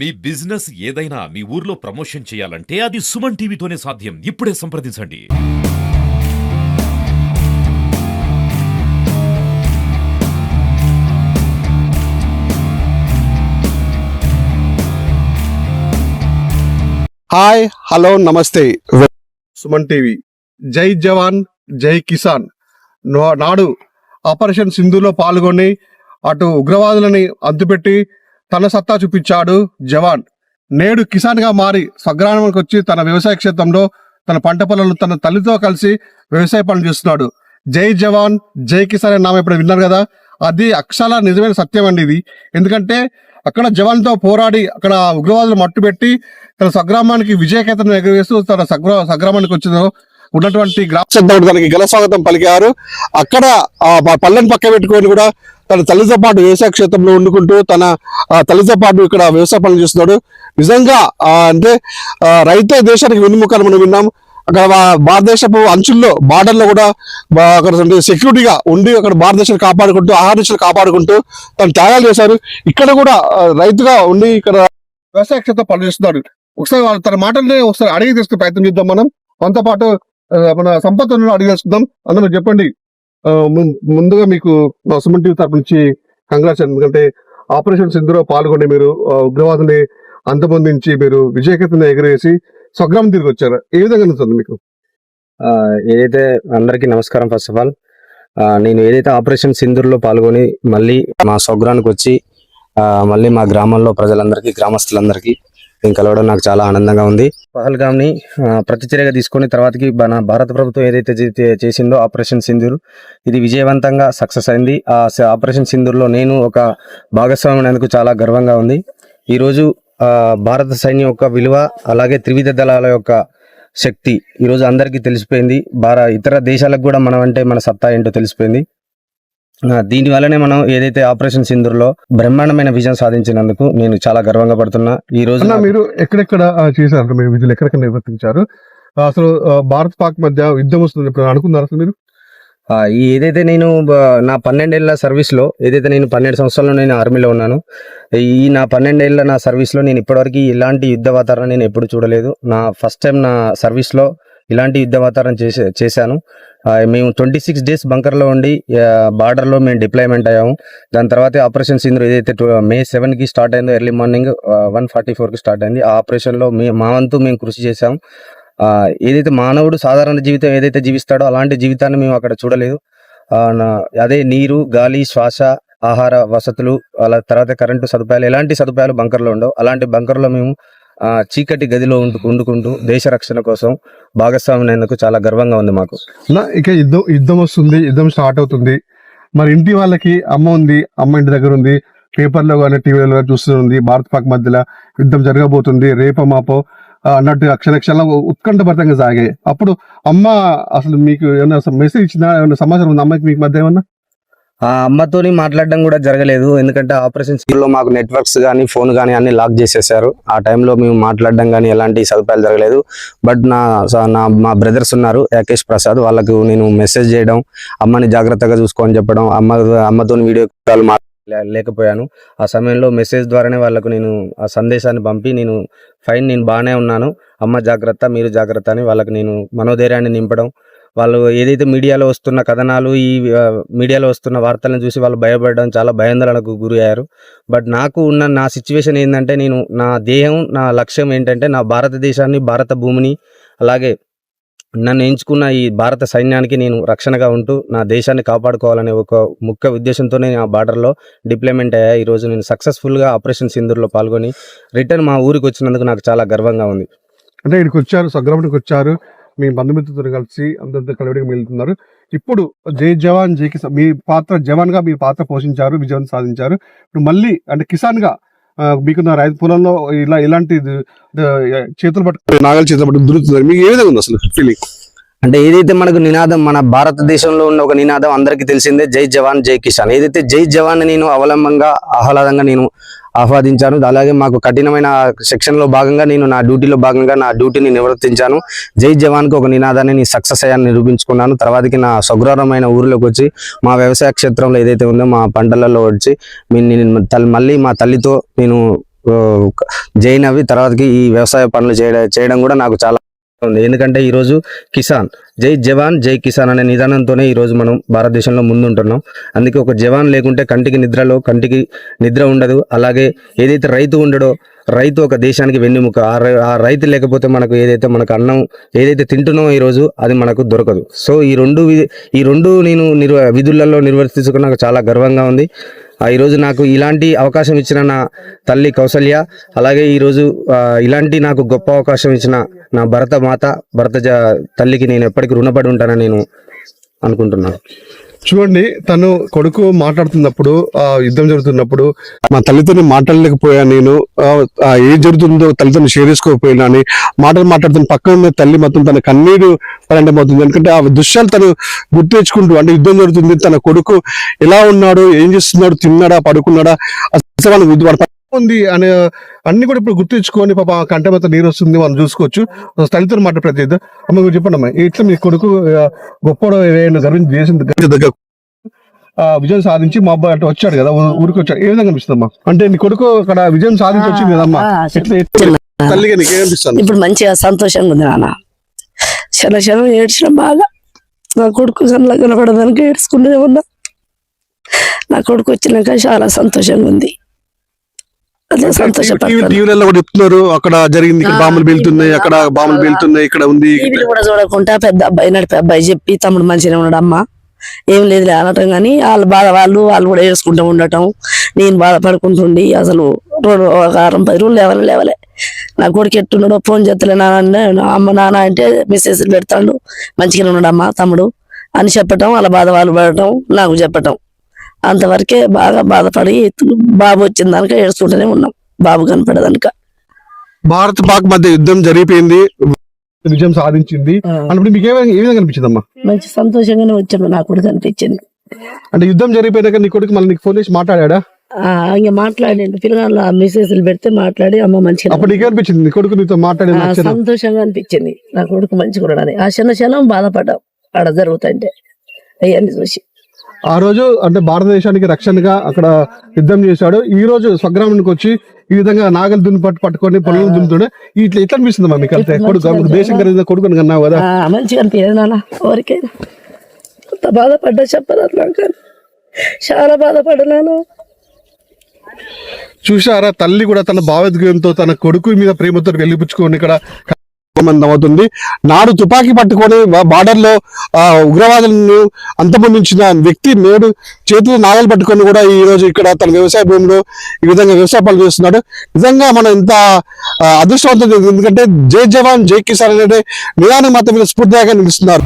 మీ business ఏదైనా మీ ఊర్లో promotion చేయాలంటే అది సుమన్ టీవీతోనే సాధ్యం. ఇప్పుడే సంప్రదించండి. హాయ్ హలో నమస్తే. సుమన్ టీవీ. జై జవాన్ జై కిసాన్. నాడు ఆపరేషన్ సింధులో పాల్గొని అటు ఉగ్రవాదులని అంతుపెట్టి తన సత్తా చూపించాడు జవాన్. నేడు కిసాన్గా మారి స్వగ్రామానికి వచ్చి తన వ్యవసాయ క్షేత్రంలో తన పంట పొలాలను తన తల్లితో కలిసి వ్యవసాయ పనులు చేస్తున్నాడు. జై జవాన్ జై కిసాన్ అనే నామ ఇప్పుడు విన్నారు కదా? అది అక్షరాల నిజమైన సత్యం అండి ఇది. ఎందుకంటే అక్కడ జవాన్తో పోరాడి అక్కడ ఉగ్రవాదులు మట్టుపెట్టి తన స్వగ్రామానికి విజయకేతను ఎగరవేస్తూ తన సగ్ర స్వగ్రామానికి వచ్చిన ఉన్నటువంటి గ్రామ తనకి గల స్వాగతం పలికారు. అక్కడ పల్లెని పక్క పెట్టుకొని కూడా తన తల్లితో పాటు వ్యవసాయ క్షేత్రంలో వండుకుంటూ తన ఆ, తల్లితో పాటు ఇక్కడ వ్యవసాయ పనులు చేస్తున్నాడు. నిజంగా అంటే రైతే దేశానికి వెన్నుముక మనం విన్నాం. అక్కడ భారతదేశపు అంచుల్లో బార్డర్లో కూడా అక్కడ సెక్యూరిటీగా ఉండి అక్కడ భారతదేశాన్ని కాపాడుకుంటూ ఆహార దేశాలు కాపాడుకుంటూ తను త్యాగాలు చేశారు. ఇక్కడ కూడా రైతుగా ఉండి ఇక్కడ వ్యవసాయ క్షేత్రం పనిచేస్తున్నాడు ఒకసారి తన మాటలనే ఒకసారి అడిగి తీసుకునే ప్రయత్నం చేద్దాం మనం. మనతో పాటు మన సంపత్తులను అడిగి తెలుసుకుందాం అందులో చెప్పండి. ముందుగా మీకు సుమన్ టీవీ తరపు నుంచి కంగ్రాట్స్ ఎందుకంటే ఆపరేషన్ సింధులో పాల్గొని మీరు ఉగ్రవాదుని అంతమొందించి మీరు విజయకేతను ఎగరేసి స్వగ్రామం తిరిగి వచ్చారు. ఏ విధంగా అనిపిస్తుంది మీకు? ఏదైతే అందరికీ నమస్కారం ఫస్ట్ ఆఫ్ ఆల్ నేను ఏదైతే ఆపరేషన్ సింధూర్లో పాల్గొని మళ్ళీ మా స్వగ్రానికి వచ్చి మళ్ళీ మా గ్రామంలో ప్రజలందరికీ గ్రామస్తులందరికీ నేను కలవడం నాకు చాలా ఆనందంగా ఉంది. పహల్గామ్ని ప్రతిచర్యగా తీసుకొని తర్వాతకి మన భారత ప్రభుత్వం ఏదైతే చేసిందో ఆపరేషన్ సింధూర్ ఇది విజయవంతంగా సక్సెస్ అయింది. ఆ స- ఆపరేషన్ సింధూర్లో నేను ఒక భాగస్వామైనందుకు చాలా గర్వంగా ఉంది. ఈరోజు భారత సైన్యం యొక్క విలువ అలాగే త్రివిధ దళాల యొక్క శక్తి ఈరోజు అందరికీ తెలిసిపోయింది. భార ఇతర దేశాలకు కూడా మనం అంటే మన సత్తా ఏంటో తెలిసిపోయింది. దీని వల్లనే మనం ఏదైతే ఆపరేషన్ సింధూర్లో బ్రహ్మాండమైన విజయం సాధించినందుకు నేను చాలా గర్వంగా పడుతున్నా. ఈ రోజు అన్న నాకు- మీరు ఎక్కడెక్కడ చేశారు? మీరు విధులు ఎక్కడెక్కడ నిర్వర్తించారు? అసలు భారత్ పాక్ మధ్య యుద్ధం వస్తుంది ఇప్పుడు అనుకున్నారు అసలు మీరు? ఏదైతే నేను నా పన్నెండేళ్ళ సర్వీస్లో ఏదైతే నేను పన్నెండు సంవత్సరాలు నేను ఆర్మీలో ఉన్నాను ఈ నా పన్నెండేళ్ళ నా సర్వీస్లో నేను ఇప్పటివరకు ఇలాంటి యుద్ధ వాతావరణం నేను ఎప్పుడు చూడలేదు. నా ఫస్ట్ టైం నా సర్వీస్లో ఇలాంటి యుద్ధ వాతావరణం చేసే చేశాను. మేము ట్వంటీ సిక్స్ డేస్ బంకర్లో ఉండి బార్డర్లో మేము డిప్లాయ్మెంట్ అయ్యాము. దాని తర్వాత ఆపరేషన్ సింధు ఏదైతే మే సెవెన్కి స్టార్ట్ అయిందో ఎర్లీ మార్నింగ్ వన్ ఫార్టీ ఫోర్కి స్టార్ట్ అయింది. ఆ ఆపరేషన్లో మే మా వంతు మేము కృషి చేశాం ఏదైతే మానవుడు సాధారణ జీవితం ఏదైతే జీవిస్తాడో అలాంటి జీవితాన్ని మేము అక్కడ చూడలేదు. అదే నీరు గాలి శ్వాస ఆహార వసతులు అలా తర్వాత కరెంటు సదుపాయాలు ఎలాంటి సదుపాయాలు బంకర్లో ఉండవు. అలాంటి బంకర్లో మేము చీకటి గదిలో ఉండు వండుకుంటూ దేశ రక్షణ కోసం భాగస్వామినందుకు చాలా గర్వంగా ఉంది మాకు. నా ఇక యుద్ధం యుద్ధం వస్తుంది యుద్ధం స్టార్ట్ అవుతుంది. మరి ఇంటి వాళ్ళకి అమ్మ ఉంది అమ్మ ఇంటి దగ్గర ఉంది పేపర్లో కానీ టీవీలో కానీ చూస్తుంది భారత్ పాక్ మధ్యలో యుద్ధం జరగబోతుంది. రేపో మాపో అన్నట్టు అక్షరక్షణ ఉత్కంఠభరితంగా సాగాయి. అప్పుడు అమ్మ అసలు మీకు ఏమైనా మెసేజ్ ఇచ్చిందా? ఏమైనా సమాచారం ఉంది? అమ్మకి మీకు మధ్య ఏమన్నా? ఆ అమ్మతోని మాట్లాడడం కూడా జరగలేదు. ఎందుకంటే ఆపరేషన్లో మాకు నెట్వర్క్స్ కానీ ఫోన్ కానీ అన్ని లాక్ చేసేసారు. ఆ టైంలో మేము మాట్లాడడం కానీ ఎలాంటి సదుపాయాలు జరగలేదు. బట్ నా స- నా మా బ్రదర్స్ ఉన్నారు యాకేష్ ప్రసాద్. వాళ్ళకు నేను మెసేజ్ చేయడం అమ్మని జాగ్రత్తగా చూసుకోని చెప్పడం అమ్మ అమ్మతో వీడియో కాల్ మా లేకపోయాను. ఆ సమయంలో మెసేజ్ ద్వారానే వాళ్ళకు నేను ఆ సందేశాన్ని పంపి నేను ఫైన్ నేను బాగానే ఉన్నాను. అమ్మ జాగ్రత్త మీరు జాగ్రత్త అని వాళ్ళకి నేను మనోధైర్యాన్ని నింపడం వాళ్ళు ఏదైతే మీడియాలో వస్తున్న కథనాలు ఈ మీడియాలో వస్తున్న వార్తలను చూసి వాళ్ళు భయపడడం చాలా భయాందోళనకు గురయ్యారు. బట్ నాకు ఉన్న నా సిచ్యువేషన్ ఏంటంటే నేను నా దేహం నా లక్ష్యం ఏంటంటే నా భారతదేశాన్ని భారత భూమిని అలాగే నన్ను ఎంచుకున్న ఈ భారత సైన్యానికి నేను రక్షణగా ఉంటూ నా దేశాన్ని కాపాడుకోవాలనే ఒక ముఖ్య ఉద్దేశంతోనే ఆ బార్డర్లో డిప్లాయ్మెంట్ అయ్యా. ఈరోజు నేను సక్సెస్ఫుల్గా ఆపరేషన్ సింధూర్లో పాల్గొని రిటర్న్ మా ఊరికి వచ్చినందుకు నాకు చాలా గర్వంగా ఉంది. అంటే ఇక్కడికి వచ్చారు స్వగ్రామానికి వచ్చారు. మీ బంధుమిత్రులతో కలిసి అందరితో కలవడికి వెళ్తున్నారు ఇప్పుడు జై జవాన్ జై కిసాన్ మీ పాత్ర జవాన్గా మీ పాత్ర పోషించారు విజయం సాధించారు. ఇప్పుడు మళ్ళీ అంటే కిసాన్గా మీకున్న రైతు పొలంలో ఇలా ఇలాంటి చేతులు పట్టు నాగలు చేతులు పట్టు దురుతున్నారు మీకు ఏ విధంగా ఉంది అసలు ఫీలింగ్ అంటే ఏదైతే మనకు నినాదం మన భారతదేశంలో ఉన్న ఒక నినాదం అందరికీ తెలిసిందే జై జవాన్ జై కిసాన్. ఏదైతే జై జవాన్ నేను అవలంబంగా ఆహ్లాదంగా నేను ఆహ్వాదించాను అలాగే మాకు కఠినమైన శిక్షణలో భాగంగా నేను నా డ్యూటీలో భాగంగా నా డ్యూటీని నివర్తించాను జై జవాన్కి ఒక నినాదాన్ని నేను సక్సెస్ అయ్యాను నిరూపించుకున్నాను. తర్వాతకి నా స్వగ్రహమైన ఊరిలోకి వచ్చి మా వ్యవసాయ క్షేత్రంలో ఏదైతే ఉందో మా పంటలలో వచ్చి నేను మళ్ళీ మా తల్లితో నేను జైన్ అవి తర్వాతకి ఈ వ్యవసాయ పనులు చేయడం చేయడం కూడా నాకు చాలా ఉంది. ఎందుకంటే ఈరోజు కిసాన్ జై జవాన్ జై కిసాన్ అనే నిదానంతోనే ఈ రోజు మనం భారతదేశంలో ముందుంటున్నాం. అందుకే ఒక జవాన్ లేకుంటే కంటికి నిద్రలో కంటికి నిద్ర ఉండదు. అలాగే ఏదైతే రైతు ఉండడో రైతు ఒక దేశానికి వెన్నుముక. ఆ రై- ఆ రైతు లేకపోతే మనకు ఏదైతే మనకు అన్నం ఏదైతే తింటున్నామో ఈరోజు అది మనకు దొరకదు. సో ఈ రెండు వి- ఈ రెండు నేను నిర్వ విధులలో నిర్వర్తించుకున్న నాకు చాలా గర్వంగా ఉంది. ఈరోజు నాకు ఇలాంటి అవకాశం ఇచ్చిన నా తల్లి కౌసల్య అలాగే ఈరోజు ఇలాంటి నాకు గొప్ప అవకాశం ఇచ్చిన నా భరత మాత భరత జ- తల్లికి నేను ఎప్పటికీ రుణపడి ఉంటానని నేను అనుకుంటున్నాను. చూడండి తను కొడుకు మాట్లాడుతున్నప్పుడు ఆ యుద్ధం జరుగుతున్నప్పుడు మా తల్లితో మాట్లాడలేకపోయా నేను ఆ, ఏం జరుగుతుందో తల్లితో షేర్ చేసుకోకపోయినా అని మాటలు మాట్లాడుతున్న పక్కన ఉన్న తల్లి మొత్తం తన కన్నీరు పరండం అవుతుంది ఎందుకంటే ఆ దృశ్యాలు తను గుర్తు తెచ్చుకుంటూ అంటే యుద్ధం జరుగుతుంది తన కొడుకు ఎలా ఉన్నాడు ఏం చేస్తున్నాడు తిన్నాడా పడుకున్నాడా అసలు వాళ్ళు ఉంది అనే అన్ని కూడా ఇప్పుడు గుర్తు తెచ్చుకొని పాప కంట మొత్తం నీరు వస్తుంది మనం చూసుకోవచ్చు. తల్లితో మాట ప్రతి అమ్మ మీరు చెప్పండి అమ్మా ఇట్లా మీ కొడుకు గొప్పడు ఏమైనా గర్వించి ఆ విజయం సాధించి మా అబ్బాయి అంటే వచ్చాడు కదా ఊరికి వచ్చాడు. ఏ విధంగా అనిపిస్తుందమ్మా అంటే నీ కొడుకు అక్కడ విజయం సాధించి వచ్చింది కదమ్మా తల్లిగా నీకు ఏమనిపిస్తుంది ఇప్పుడు మంచిగా సంతోషంగా ఉంది నాన్న. క్షణ క్షణం ఏడ్చిన బాగా. నా కొడుకు కళ్ళ కనపడదానికి ఏడ్చుకుంటూనే ఉన్నా నా కొడుకు వచ్చినాక చాలా సంతోషంగా ఉంది. అదే టీవీలలో కూడా చెప్తున్నారు అక్కడ జరిగింది బాంబులు పేలుతున్నాయి టీవీలో అక్కడ బాంబులు పేలుతున్నాయి ఇక్కడ ఉంది. టీవీలు కూడా చూడకుండా పెద్ద అబ్బాయి నడిపే అబ్బాయి చెప్పి తమ్ముడు మంచిగా ఉన్నాడు అమ్మ. ఏం లేదు అనటం కానీ వాళ్ళు బాధ వాళ్ళు వాళ్ళు కూడా ఏడ్చుకుంటూ ఉండటం. నేను బాధపడుకుంటుండి అసలు రెండు ఒక వారం పది రోజులు లేవలే లేవలే. నా కొడుకు ఎట్టున్నాడో ఫోన్ చేస్తలే నాన్న అమ్మ నాన్న అంటే మెసేజ్ పెడతాడు. మంచిగానే ఉన్నాడు అమ్మ తమ్ముడు. అని చెప్పటం వాళ్ళ బాధ వాళ్ళు పడటం నాకు చెప్పటం. అంతవరకే బాగా బాధపడి బాబు వచ్చిన దానిక ఏడుచుకుంటూనే ఉన్నాం. బాబు కనపడదానిక. భారత్ పాక్ మధ్య యుద్ధం జరిగిపోయింది. విజయం సాధించింది. అన్నప్పుడు మీకు ఏ విధంగా ఏ విధంగా అనిపించిందమ్మా? మంచి సంతోషంగానే వచ్చాడు నా కొడుకు అనిపించింది. అంటే యుద్ధం జరిగిపోయినాక నీ కొడుకు మళ్ళీ నీకు ఫోన్ చేసి మాట్లాడా ఇంక మాట్లాడండి. పిల్లగాళ్ళ మెసేజ్లు పెడితే మాట్లాడి అమ్మ మంచిగా అప్పుడు నీకేమనిపించింది నీ కొడుకు నీతో మాట్లాడి సంతోషంగా అనిపించింది. నా కొడుకు మంచిగా ఉన్నాడని. ఆ చిన్న క్షణం బాధపడ్డాం. ఆడ జరుగుతుంటే. అయ్యన్ని చూసి. ఆ రోజు అంటే భారతదేశానికి రక్షణగా అక్కడ యుద్ధం చేశాడు. ఈ రోజు స్వగ్రామానికి వచ్చి ఈ విధంగా నాగలు దున్ని పట్టు పట్టుకొని పొలం దున్నుతుండే ఇట్లా ఎట్లా అనిపిస్తుంది మా మీకు అంతే కొడుకు దేశం కలిగిన కొడుకుని కన్నావు కదా? మంచిగా అనిపించదు నాన్న ఎవరికైనా అంత బాధపడ్డా కానీ చాలా బాధపడ్డాను చూసారా తల్లి కూడా తన భావోద్వేగంతో తన కొడుకు మీద ప్రేమతో వెళ్ళిపుచ్చుకొని ఇక్కడ సంబంధం అవుతుంది. నాడు తుపాకీ పట్టుకొని బార్డర్లో ఆ, ఉగ్రవాదులను అంతమొందించిన వ్యక్తి నేడు చేతిలో నాగలు పట్టుకొని కూడా ఈ రోజు ఇక్కడ తన వ్యవసాయ భూమిలో ఈ విధంగా వ్యవసాయ పనులు చేస్తున్నాడు. నిజంగా మనం ఇంత అదృష్టవంతం ఎందుకంటే జై జవాన్ జై కిసాన్ అనేది నిదానం మాత్రం స్ఫూర్తిగా నిలుస్తున్నారు.